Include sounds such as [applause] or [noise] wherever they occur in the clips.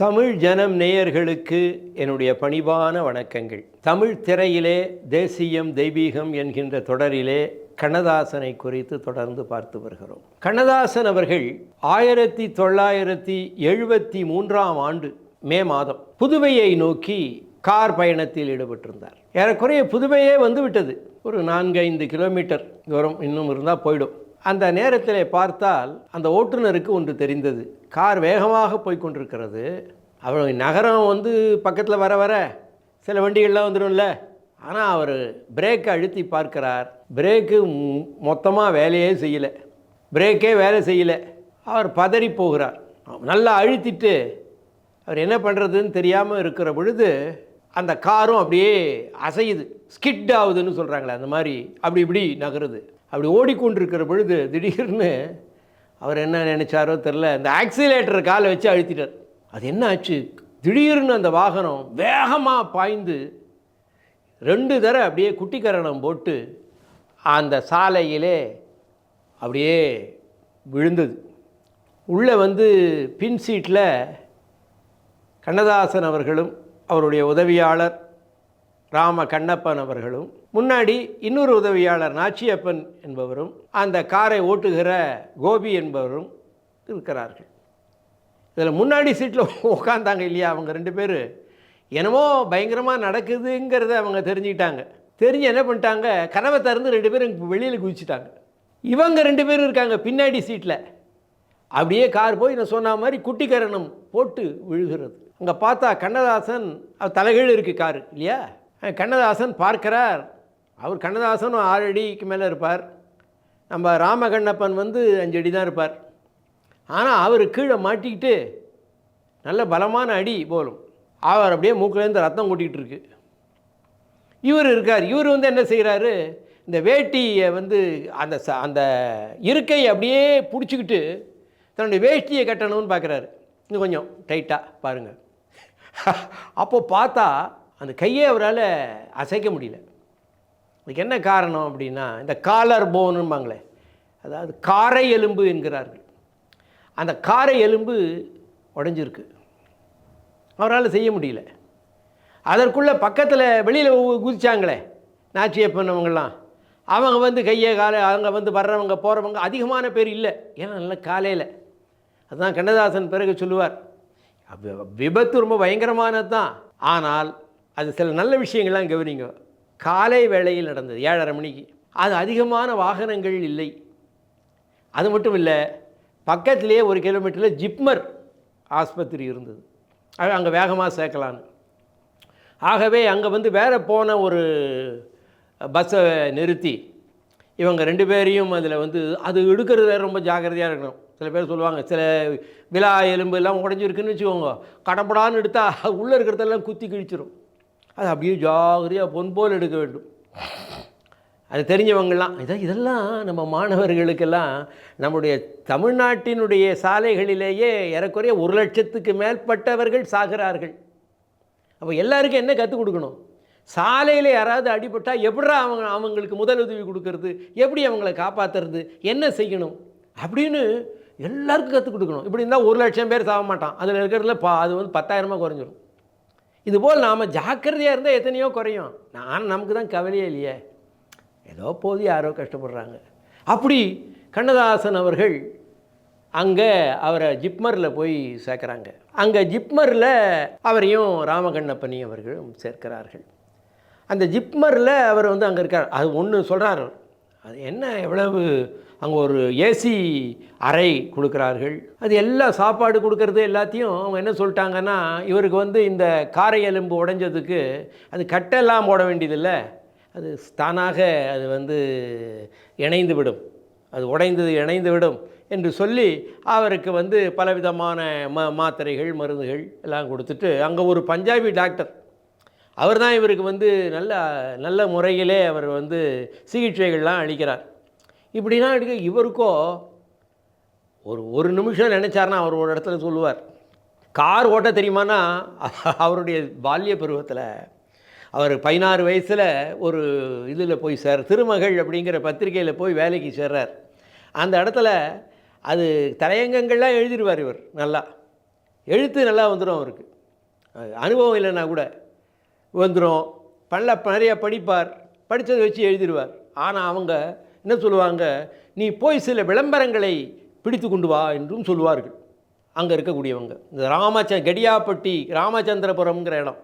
தமிழ் ஜனம் நேயர்களுக்கு என்னுடைய பணிவான வணக்கங்கள். தமிழ் திரையிலே தேசியம் தெய்வீகம் என்கின்ற தொடரிலே கண்ணதாசனை குறித்து தொடர்ந்து பார்த்து வருகிறோம். கண்ணதாசன் அவர்கள் ஆயிரத்தி தொள்ளாயிரத்தி எழுபத்தி மூன்றாம் ஆண்டு மே மாதம் புதுவையை நோக்கி கார் பயணத்தில் ஈடுபட்டிருந்தார். ஏறக்குறைய புதுவையே வந்துவிட்டது. ஒரு நான்கு ஐந்து கிலோமீட்டர் தூரம் இன்னும் இருந்தால் போயிடும். அந்த நேரத்தில் பார்த்தால் அந்த ஓட்டுநருக்கு ஒன்று தெரிந்தது. கார் வேகமாக போய்கொண்டிருக்கிறது அவர் நகரம் வந்து பக்கத்தில் வர வர சில வண்டிகள்லாம் வந்துடும்ல ஆனால் அவர் பிரேக்கை அழுத்தி பார்க்கிறார். பிரேக்கு மொத்தமாக வேலையே செய்யலை. பிரேக்கே வேலை செய்யலை. அவர் பதறி போகிறார். நல்லா அழுத்திட்டு அவர் என்ன பண்ணுறதுன்னு தெரியாமல் இருக்கிற பொழுது அந்த காரும் அப்படியே அசையுது. ஸ்கிட் ஆகுதுன்னு சொல்கிறாங்களே அந்த மாதிரி. அப்படி இப்படி நகருது. அப்படி ஓடிக்கொண்டிருக்கிற பொழுது திடீர்னு அவர் என்ன நினச்சாரோ தெரில இந்த ஆக்சிலேட்டர் காலை வச்சு அழுத்திட்டார். அது என்ன ஆச்சு? திடீர்னு அந்த வாகனம் வேகமாக பாய்ந்து ரெண்டு தடவை அப்படியே குட்டிக்கரணம் போட்டு அந்த சாலையிலே அப்படியே விழுந்தது. உள்ளே வந்து பின் சீட்டில் கண்ணதாசன் அவர்களும் அவருடைய உதவியாளர் ராம கண்ணப்பன் அவர்களும் முன்னாடி இன்னொரு உதவியாளர் நாச்சியப்பன் என்பவரும் அந்த காரை ஓட்டுகிற கோபி என்பவரும் இருக்கிறார்கள். இதில் முன்னாடி சீட்டில் உட்காந்தாங்க இல்லையா அவங்க ரெண்டு பேர்? என்னமோ பயங்கரமாக நடக்குதுங்கிறத அவங்க தெரிஞ்சுக்கிட்டாங்க. தெரிஞ்சு என்ன பண்ணிட்டாங்க? கனவை திறந்து ரெண்டு பேரும் வெளியில் குதிச்சிட்டாங்க. இவங்க ரெண்டு பேரும் இருக்காங்க பின்னாடி சீட்டில். அப்படியே கார் போய் நான் சொன்ன மாதிரி குட்டிக்கரணம் போட்டு விழுகிறது. அங்கே பார்த்தா கண்ணதாசன் அவர் தலைகீழ் இருக்குது காரு இல்லையா? கண்ணதாசன் பார்க்கிறார். அவர் கண்ணதாசனும் ஆறு அடிக்கு மேலே இருப்பார். நம்ம ராமகண்ணப்பன் வந்து அஞ்சு அடி தான் இருப்பார். ஆனால் அவர் கீழே மாட்டிக்கிட்டு நல்ல பலமான அடி போலும். அவர் அப்படியே மூக்கிலேருந்து ரத்தம் கூட்டிகிட்டு இருக்கு. இவர் இருக்கார். இவர் வந்து என்ன செய்கிறாரு இந்த வேட்டியை வந்து அந்த ச அந்த இருக்கை அப்படியே பிடிச்சிக்கிட்டு தன்னுடைய வேஷ்டியை கட்டணும்னு பார்க்குறாரு. இன்னும் கொஞ்சம் டைட்டாக பாருங்கள் [laughs] அப்போது பார்த்தா அந்த கையை அவரால் அசைக்க முடியல. அதுக்கு என்ன காரணம் அப்படின்னா இந்த காலர் போனும்பாங்களே அதாவது காரை எலும்பு என்கிறார்கள். அந்த காரை எலும்பு உடஞ்சிருக்கு. அவரால் செய்ய முடியல. அதற்குள்ளே பக்கத்தில் வெளியில் குதித்தாங்களே நாச்சியப்பன் அவங்கெல்லாம் அவங்க வந்து கையை காலை அவங்க வந்து வர்றவங்க போகிறவங்க அதிகமான பேர் இல்லை. ஏன்னா நல்ல காலையில். அதுதான் கண்ணதாசன் பிறகு சொல்லுவார். விபத்து ரொம்ப பயங்கரமானது தான் ஆனால் அது சில நல்ல விஷயங்கள்லாம் கவனிங்க காலை வேளையில் நடந்தது ஏழரை மணிக்கு. அது அதிகமான வாகனங்கள் இல்லை. அது மட்டும் இல்லை பக்கத்திலே ஒரு கிலோமீட்டரில் ஜிப்மர் ஆஸ்பத்திரி இருந்தது. அது அங்கே வேகமாக சேர்க்கலான்னு. ஆகவே அங்கே வந்து வேறு போன ஒரு பஸ்ஸை நிறுத்தி இவங்க ரெண்டு பேரையும் அதில் வந்து அது எடுக்கிறது ரொம்ப ஜாக்கிரதையாக இருக்கணும். சில பேர் சொல்லுவாங்க சில விழா எலும்பு எல்லாம் உடஞ்சிருக்குன்னு வச்சுக்கோங்க. கடப்படான்னு எடுத்தால் உள்ளே இருக்கிறதெல்லாம் குத்தி கிழிச்சிரும். அது அப்படியே ஜாகிரதையாக பொன் போல் எடுக்க வேண்டும். அது தெரிஞ்சவங்களாம் இதை இதெல்லாம் நம்ம மாணவர்களுக்கெல்லாம் நம்முடைய தமிழ்நாட்டினுடைய சாலைகளிலேயே ஏறக்குறைய ஒரு லட்சத்துக்கு மேற்பட்டவர்கள் சாகிறார்கள். அப்போ எல்லாருக்கும் என்ன கற்றுக் கொடுக்கணும்? சாலையில் யாராவது அடிபட்டால் எப்படா அவங்க அவங்களுக்கு முதலுதவி கொடுக்கறது? எப்படி அவங்கள காப்பாற்றுறது என்ன செய்யணும்? அப்படின்னு எல்லாருக்கும் கற்றுக் கொடுக்கணும். இப்படி இருந்தால் ஒரு லட்சம் பேர் சாக மாட்டான். அதில் இருக்கிறதுல பா அது வந்து பத்தாயிரமாக குறைஞ்சிரும். இதுபோல் நாம் ஜாக்கிரதையாக இருந்தால் எத்தனையோ குறையும். நான் நமக்கு தான் கவலையே இல்லையே. ஏதோ போது யாரோ கஷ்டப்படுறாங்க. அப்படி கண்ணதாசன் அவர்கள் அங்கே அவரை ஜிப்மரில் போய் சேர்க்குறாங்க. அங்கே ஜிப்மரில் அவரையும் ராமகண்ணப்பனி அவர்களும் சேர்க்கிறார்கள். அந்த ஜிப்மரில் அவர் வந்து அங்கே இருக்கார். அது ஒன்று சொல்கிறார் அது என்ன எவ்வளவு அங்கே ஒரு ஏசி அறை கொடுக்குறார்கள்? அது எல்லா சாப்பாடு கொடுக்கறது எல்லாத்தையும் அவங்க என்ன சொல்லிட்டாங்கன்னா இவருக்கு வந்து இந்த காரை எலும்பு உடைஞ்சதுக்கு அது கட்டெல்லாம் போட வேண்டியதில்லை. அது தானாக அது வந்து இணைந்து விடும் அது உடைந்தது இணைந்து விடும் என்று சொல்லி அவருக்கு வந்து பலவிதமான ம மாத்திரைகள் மருந்துகள் எல்லாம் கொடுத்துட்டு அங்கே ஒரு பஞ்சாபி டாக்டர் அவர் தான் இவருக்கு வந்து நல்ல நல்ல முறையிலே அவர் வந்து சிகிச்சைகள்லாம் அளிக்கிறார். இப்படிலாம் எடுக்க இவருக்கோ ஒரு ஒரு நிமிஷம் நினச்சார்னா அவர் ஒரு இடத்துல சொல்லுவார். கார் ஓட்ட தெரியுமானா அவருடைய பால்ய பருவத்தில் அவர் பதினாறு வயசில் ஒரு இதில் போய் சேர் திருமகள் அப்படிங்கிற பத்திரிக்கையில் போய் வேலைக்கு சேர்றார். அந்த இடத்துல அது தலையங்கங்கள்லாம் எழுதிடுவார் இவர் நல்லா. எழுத்து நல்லா வந்துடும் அவருக்கு. அனுபவம் இல்லைன்னா கூட. வந்துடும் பல்ல நிறைய படிப்பார். படித்ததை வச்சு எழுதிடுவார். ஆனால் அவங்க என்ன சொல்லுவாங்க? நீ போய் சில விளம்பரங்களை பிடித்து கொண்டு வா என்றும் சொல்லுவார்கள். அங்கே இருக்கக்கூடியவங்க. இந்த ராமச்ச கடியாப்பட்டி ராமச்சந்திரபுரம்ங்கிற இடம்.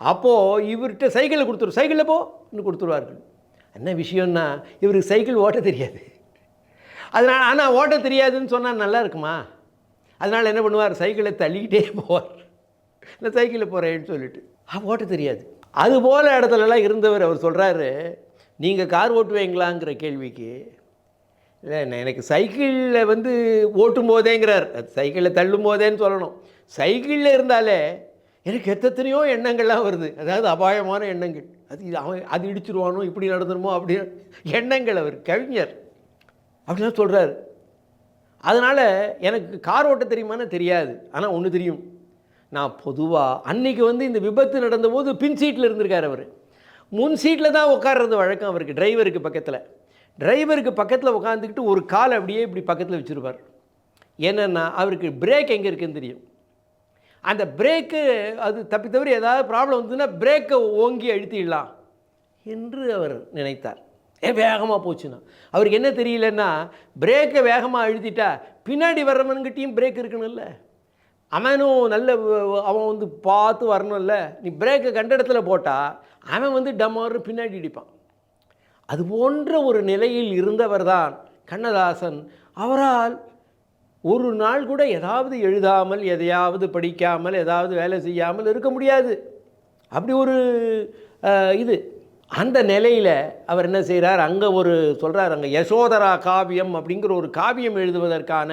அப்போது இவர்கிட்ட சைக்கிளை கொடுத்துரு சைக்கிளில் போ இன்னும் கொடுத்துருவார்கள். என்ன விஷயம்னா இவருக்கு சைக்கிள் ஓட்ட தெரியாது. அதனால் ஆனால் ஓட்ட தெரியாதுன்னு சொன்னால் நல்லா இருக்குமா? அதனால் என்ன பண்ணுவார்? சைக்கிளை தள்ளிக்கிட்டே போவார். இல்லை சைக்கிளில் போகிறேன்னு சொல்லிட்டு. ஓட்ட தெரியாது. அது போல இடத்துலலாம் இருந்தவர் அவர் சொல்கிறாரு நீங்கள் கார் ஓட்டுவீங்களாங்கிற கேள்விக்கு இல்லை எனக்கு சைக்கிளில் வந்து ஓட்டும் போதேங்கிறார் அது சைக்கிளில் தள்ளும் போதேன்னு சொல்லணும். சைக்கிளில் இருந்தாலே எனக்கு எத்தனையோ எண்ணங்கள்லாம் வருது. அதாவது அபாயமான எண்ணங்கள். அது அவன் அது இடிச்சிருவானோ இப்படி நடந்துருமோ அப்படி எண்ணங்கள் அவர் கவிஞர். அப்படிலாம் சொல்கிறாரு அதனால் எனக்கு கார் ஓட்ட தெரியுமான்னு தெரியாது. ஆனால் ஒன்று தெரியும். நான் பொதுவாக அன்னைக்கு வந்து இந்த விபத்து நடந்தபோது பின் சீட்டில் இருந்திருக்கார் அவர். முன் சீட்டில் தான் உட்கார்றது வழக்கம் அவருக்கு டிரைவருக்கு பக்கத்தில். டிரைவருக்கு பக்கத்தில் உட்காந்துக்கிட்டு ஒரு கால் அப்படியே இப்படி பக்கத்தில் வச்சுருப்பார். என்னென்னா அவருக்கு பிரேக் எங்கே இருக்குன்னு தெரியும். அந்த பிரேக்கு அது தப்பி தவிர ஏதாவது ப்ராப்ளம் வந்ததுன்னா பிரேக்கை ஓங்கி அழுத்திடலாம் என்று அவர் நினைத்தார். ஏ வேகமாக போச்சுன்னா. அவருக்கு என்ன தெரியலன்னா பிரேக்கை வேகமாக அழுத்திட்டா பின்னாடி வர்றவன்கிட்டையும் பிரேக் இருக்கணும்ல. அவனும் நல்ல அவன் வந்து பார்த்து வரணும்ல. நீ பிரேக்கை கண்ட இடத்துல போட்டால் அவன் வந்து டம்மாறு பின்னாடி இடிப்பான். அது போன்ற ஒரு நிலையில் இருந்தவர் தான் கண்ணதாசன். அவரால் ஒரு நாள் கூட ஏதாவது எழுதாமல் எதையாவது படிக்காமல் ஏதாவது வேலை செய்யாமல் இருக்க முடியாது. அப்படி ஒரு இது. அந்த நிலையில் அவர் என்ன செய்கிறார் அங்கே ஒரு சொல்கிறார் அங்கே யசோதரா காவியம் அப்படிங்கிற ஒரு காவியம் எழுதுவதற்கான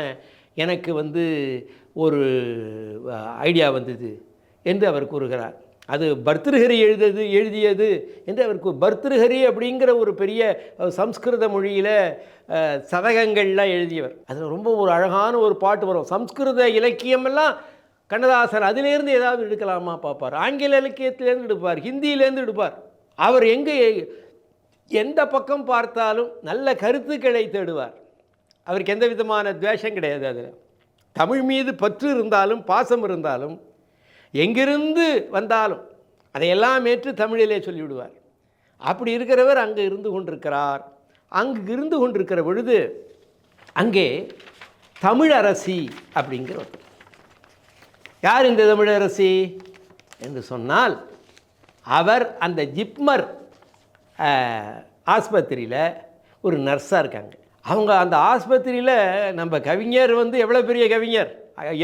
எனக்கு வந்து ஒரு ஐடியா வந்தது என்று அவர் கூறுகிறார். அது பர்திருஹரி எழுதது எழுதியது என்று அவருக்கு பர்திருஹரி அப்படிங்கிற ஒரு பெரிய சம்ஸ்கிருத மொழியில் சதகங்கள்லாம் எழுதியவர். அதில் ரொம்ப ஒரு அழகான ஒரு பாட்டு வரும். சம்ஸ்கிருத இலக்கியமெல்லாம் கண்ணதாசன் அதிலேருந்து ஏதாவது எடுக்கலாமா பார்ப்பார் ஆங்கில இலக்கியத்திலேருந்து எடுப்பார் ஹிந்தியிலேருந்து எடுப்பார். அவர் எங்கே எந்த பக்கம் பார்த்தாலும் நல்ல கருத்துக்களை தேடுவார். அவருக்கு எந்த விதமான துவேஷம் கிடையாது அதில் தமிழ் மீது பற்று இருந்தாலும் பாசம் இருந்தாலும் எங்கிருந்து வந்தாலும் அதையெல்லாம் ஏற்று தமிழிலே சொல்லிவிடுவார். அப்படி இருக்கிறவர் அங்கே இருந்து கொண்டிருக்கிறார். அங்கு இருந்து கொண்டிருக்கிற பொழுது அங்கே தமிழரசி அப்படிங்கிற யார் இந்த தமிழரசி? என்று சொன்னால் அவர் அந்த ஜிப்மர் ஆஸ்பத்திரியில் ஒரு நர்ஸாக இருக்காங்க. அவங்க அந்த ஆஸ்பத்திரியில் நம்ம கவிஞர் வந்து எவ்வளோ பெரிய கவிஞர்?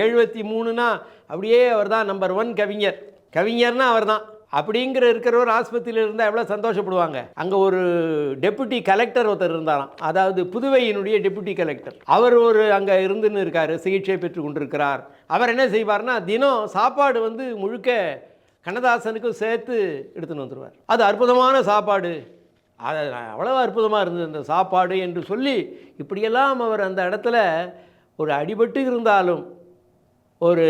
எழுபத்தி மூணுனா அப்படியே அவர் தான் நம்பர் ஒன் கவிஞர். கவிஞர்னா அவர் தான். அப்படிங்கிற இருக்கிறவர் ஆஸ்பத்திரியில் இருந்தால் எவ்வளோ சந்தோஷப்படுவாங்க? அங்கே ஒரு டெபுட்டி கலெக்டர் ஒருத்தர் இருந்தாராம். அதாவது புதுவையினுடைய டெபுட்டி கலெக்டர் அவர் ஒரு அங்கே இருந்துன்னு இருக்கார் சிகிச்சை பெற்று கொண்டிருக்கிறார். அவர் என்ன செய்வார்னா தினம் சாப்பாடு வந்து முழுக்க கண்ணதாசனுக்கும் சேர்த்து எடுத்துன்னு வந்துடுவார் அது அற்புதமான சாப்பாடு. அது அவ்வளோ அற்புதமாக இருந்தது இந்த சாப்பாடு என்று சொல்லி இப்படியெல்லாம் அவர் அந்த இடத்துல ஒரு அடிபட்டு இருந்தாலும் ஒரு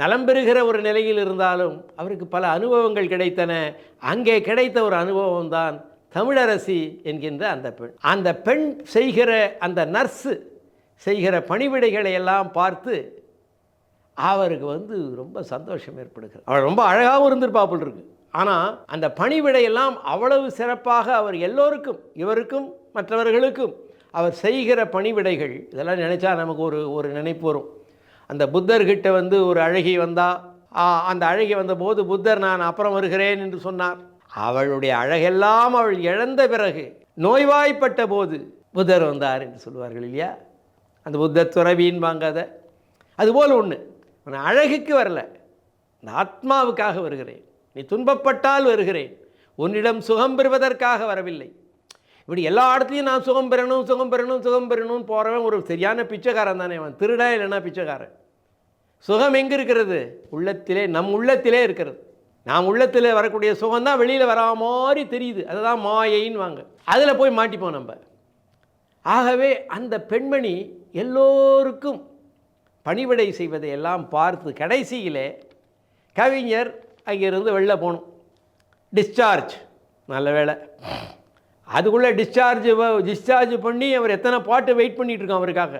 நலம் பெறுகிற ஒரு நிலையில் இருந்தாலும் அவருக்கு பல அனுபவங்கள் கிடைத்தன. அங்கே கிடைத்த ஒரு அனுபவம் தான் தமிழரசி என்கின்ற அந்த பெண். அந்த பெண் செய்கிற அந்த நர்ஸு செய்கிற பணிவிடைகளை எல்லாம் பார்த்து அவருக்கு வந்து ரொம்ப சந்தோஷம் ஏற்படுகிறது. அவள் ரொம்ப அழகாகவும் இருந்திருப்பாப்புல் இருக்குது ஆனால் அந்த பணிவிடையெல்லாம் அவ்வளவு சிறப்பாக அவர் எல்லோருக்கும் இவருக்கும் மற்றவர்களுக்கும் அவர் செய்கிற பணிவிடைகள் இதெல்லாம் நினச்சா நமக்கு ஒரு ஒரு நினைப்பு வரும். அந்த புத்தர்கிட்ட வந்து ஒரு அழகி வந்தா ஆ, அந்த அழகி வந்தபோது புத்தர் நான் அப்புறம் வருகிறேன் என்று சொன்னார். அவளுடைய அழகெல்லாம் அவள் இழந்த பிறகு நோய்வாய்ப்பட்ட போது புத்தர் வந்தார் என்று சொல்லுவார்கள் இல்லையா? அந்த புத்த துறவின்பாங்க அதை அதுபோல் ஒன்று நான் அழகுக்கு வரல. இந்த ஆத்மாவுக்காக வருகிறேன். நீ துன்பப்பட்டால் வருகிறேன். உன்னிடம் சுகம் பெறுவதற்காக வரவில்லை. இப்படி எல்லா இடத்துலையும் நான் சுகம் பெறணும் சுகம் பெறணும் சுகம் பெறணும்னு போகிறவன் ஒரு சரியான பிச்சைக்காரன் தானே அவன். திருடா இல்லைன்னா பிச்சைக்காரன். சுகம் எங்கே இருக்கிறது? உள்ளத்திலே நம் உள்ளத்திலே இருக்கிறது. நாம் உள்ளத்தில் வரக்கூடிய சுகம் தான் வெளியில் வரா மாதிரி தெரியுது. அதுதான் மாயைன்னு வாங்க. அதில் போய் மாட்டிப்போம் நம்ம. ஆகவே அந்த பெண்மணி எல்லோருக்கும் பணிவிடை செய்வதை எல்லாம் பார்த்து கடைசியிலே கவிஞர் அங்கேருந்து வெளில போகணும். டிஸ்சார்ஜ் நல்ல வேளை. அதுக்குள்ளே டிஸ்சார்ஜ் டிஸ்சார்ஜ் பண்ணி அவர் எத்தனை பாட்டு வெயிட் பண்ணிகிட்ருக்கோம் அவருக்காக.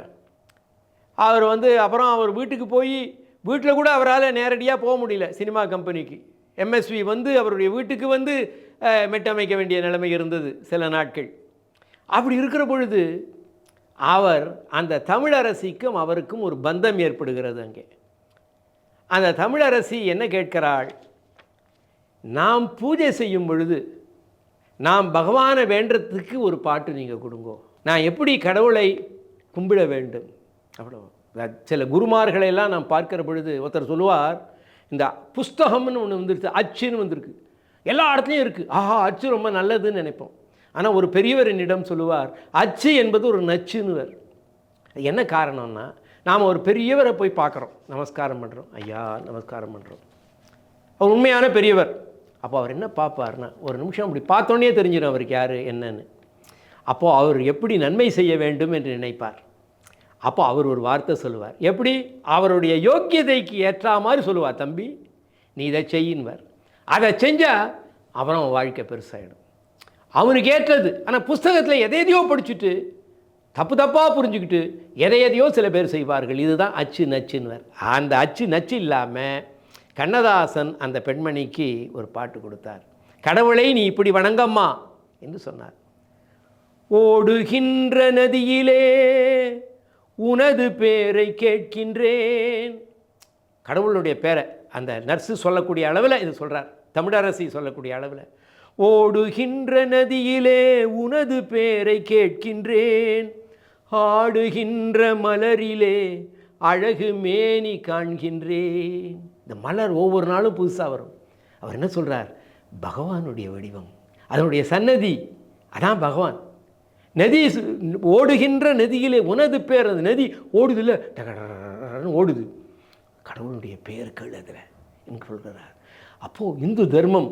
அவர் வந்து அப்புறம் அவர் வீட்டுக்கு போய் வீட்டில் கூட அவரால் நேரடியாக போக முடியல சினிமா கம்பெனிக்கு. எம்எஸ்வி வந்து அவருடைய வீட்டுக்கு வந்து மெட்டமைக்க வேண்டிய நிலைமை இருந்தது சில நாட்கள். அப்படி இருக்கிற பொழுது அவர் அந்த தமிழரசிக்கும் அவருக்கும் ஒரு பந்தம் ஏற்படுகிறது அங்கே. அந்த தமிழரசி என்ன கேட்கிறாள்? நாம் பூஜை செய்யும் பொழுது நாம் பகவானை வேண்டத்துக்கு ஒரு பாட்டு நீங்கள் கொடுங்கோ. நான் எப்படி கடவுளை கும்பிட வேண்டும்? அவ்வளோ சில குருமார்களை எல்லாம் நாம் பார்க்கிற பொழுது ஒருத்தர் சொல்லுவார் இந்த புஸ்தகம்னு ஒன்று வந்துருச்சு அச்சுன்னு வந்திருக்கு. எல்லா இடத்துலையும் இருக்குது ஆஹா அச்சு ரொம்ப நல்லதுன்னு நினைப்போம். ஆனால் ஒரு பெரியவர் என்னிடம் சொல்லுவார் அச்சு என்பது ஒரு நச்சுன்னுவர். என்ன காரணம்னா நாம் ஒரு பெரியவரை போய் பார்க்குறோம். நமஸ்காரம் பண்ணுறோம் ஐயா நமஸ்காரம் பண்ணுறோம் அவர் உண்மையான பெரியவர். அப்போ அவர் என்ன பார்ப்பார்னா ஒரு நிமிஷம் அப்படி பார்த்தோன்னே தெரிஞ்சிடும் அவருக்கு யார் என்னன்னு. அப்போது அவர் எப்படி நன்மை செய்ய வேண்டும் என்று நினைப்பார். அப்போ அவர் ஒரு வார்த்தை சொல்லுவார். எப்படி? அவருடைய யோக்கியதைக்கு ஏற்றா மாதிரி சொல்லுவார் தம்பி நீ இதை செய்யின்வார். அதை செஞ்சால் அவன் அவன் வாழ்க்கை பெருசாகிடும் அவனுக்கு ஏற்றது. ஆனால் புஸ்தகத்தில் எதை எதையோ படிச்சுட்டு தப்பு தப்பாக புரிஞ்சுக்கிட்டு எதை எதையோ சில பேர் செய்வார்கள். இதுதான் அச்சு நச்சுன்னுவர் அந்த அச்சு நச்சு இல்லாமல் கண்ணதாசன் அந்த பெண்மணிக்கு ஒரு பாட்டு கொடுத்தார். கடவுளை நீ இப்படி வணங்கம்மா என்று சொன்னார். ஓடுகின்ற நதியிலே உனது பேரை கேட்கின்றேன். கடவுளுடைய பேரை அந்த நர்ஸு சொல்லக்கூடிய அளவில் இது சொல்கிறார் தமிழரசி சொல்லக்கூடிய அளவில் ஓடுகின்ற நதியிலே உனது பேரை கேட்கின்றேன். ஆடுகின்ற மலரிலே அழகு மேனி காண்கின்றேன். இந்த மலர் ஒவ்வொரு நாளும் புதுசாக வரும். அவர் என்ன சொல்கிறார் பகவானுடைய வடிவம் அதனுடைய சன்னதி அதான் பகவான். நதி ஓடுகின்ற நதியிலே உனது பேர் அந்த நதி ஓடுதில்ல டகடகடகடன்னு ஓடுது கடவுளுடைய பெயர்கள் அதில் என்று சொல்கிறார் அப்போது இந்து தர்மம்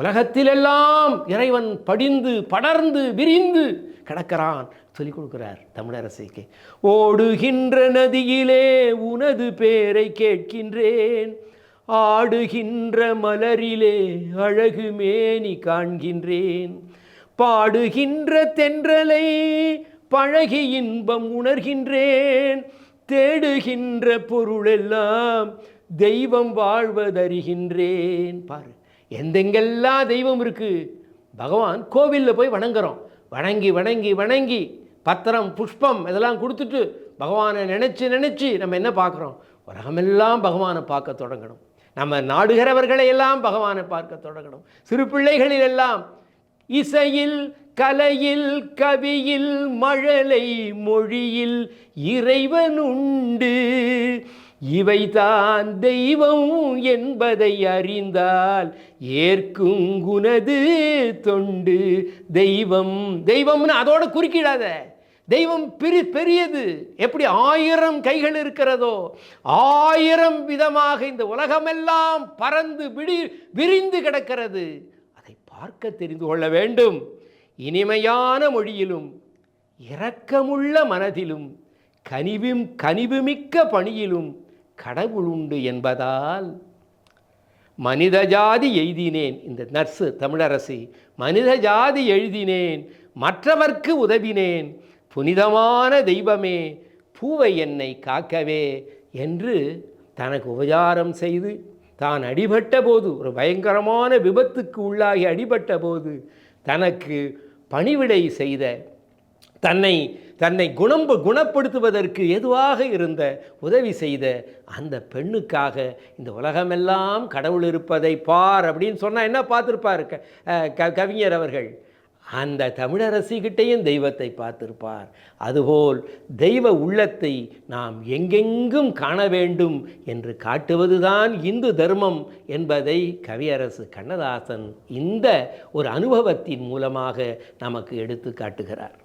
உலகத்திலெல்லாம் இறைவன் படிந்து படர்ந்து விரிந்து கிடக்கிறான் சொல்லிக் கொடுக்கிறார் தமிழரசிக்கு. ஓடுகின்ற நதியிலே உனது பேரை கேட்கின்றேன். ஆடுகின்ற மலரிலே அழகு மேனி காண்கின்றேன். பாடுகின்ற தென்றலை பழகி இன்பம் உணர்கின்றேன். தேடுகின்ற பொருளெல்லாம் தெய்வம் வாழ்வதறிகின்றேன். பாரு எந்தெங்கெல்லாம் தெய்வம் இருக்கு? பகவான் கோவிலில் போய் வணங்குறோம். வணங்கி வணங்கி வணங்கி பத்திரம் புஷ்பம் இதெல்லாம் கொடுத்துட்டு பகவானை நினச்சி நினச்சி நம்ம என்ன பார்க்குறோம்? உலகமெல்லாம் பகவானை பார்க்க தொடங்கணும். நம்ம நாடுகிறவர்களை எல்லாம் பகவானை பார்க்க தொடங்கணும். சிறு பிள்ளைகளில் எல்லாம் இசையில் கலையில் கவியில் மழலை மொழியில் இறைவன் உண்டு. இவைதான் தெய்வம் என்பதை அறிந்தால் ஏற்கும் குனது தொண்டு. தெய்வம் தெய்வம்னு அதோட குறுக்கிடாத. தெய்வம் பெரி பெரியது. எப்படி ஆயிரம் கைகள் இருக்கிறதோ ஆயிரம் விதமாக இந்த உலகமெல்லாம் பறந்து விடி விரிந்து கிடக்கிறது. அதை பார்க்க தெரிந்து கொள்ள வேண்டும். இனிமையான மொழியிலும் இரக்கமுள்ள மனதிலும் கனிவும் கனிவுமிக்க பணியிலும் கடவுள் உண்டு என்பதால் மனித ஜாதி எய்தினேன். இந்த நர்ஸு தமிழரசி மனித ஜாதி எழுதினேன் மற்றவர்க்கு உதவினேன். புனிதமான தெய்வமே பூவை என்னை காக்கவே என்று தனக்கு உபச்சாரம் செய்து தான் அடிபட்ட போது ஒரு பயங்கரமான விபத்துக்கு உள்ளாகி அடிபட்ட போது தனக்கு பணிவிடை செய்த தன்னை தன்னை குணம் குணப்படுத்துவதற்கு எதுவாக இருந்த உதவி செய்த அந்த பெண்ணுக்காக இந்த உலகமெல்லாம் கடவுள் இருப்பதை பார் அப்படின்னு சொன்னால் என்ன பார்த்துருப்பார் க க- கவிஞர் அவர்கள்? அந்த தமிழரசிகிட்டையும் தெய்வத்தை பார்த்திருப்பார். அதுபோல் தெய்வ உள்ளத்தை நாம் எங்கெங்கும் காண வேண்டும் என்று காட்டுவதுதான் இந்து தர்மம் என்பதை கவியரசு கண்ணதாசன் இந்த ஒரு அனுபவத்தின் மூலமாக நமக்கு எடுத்து காட்டுகிறார்.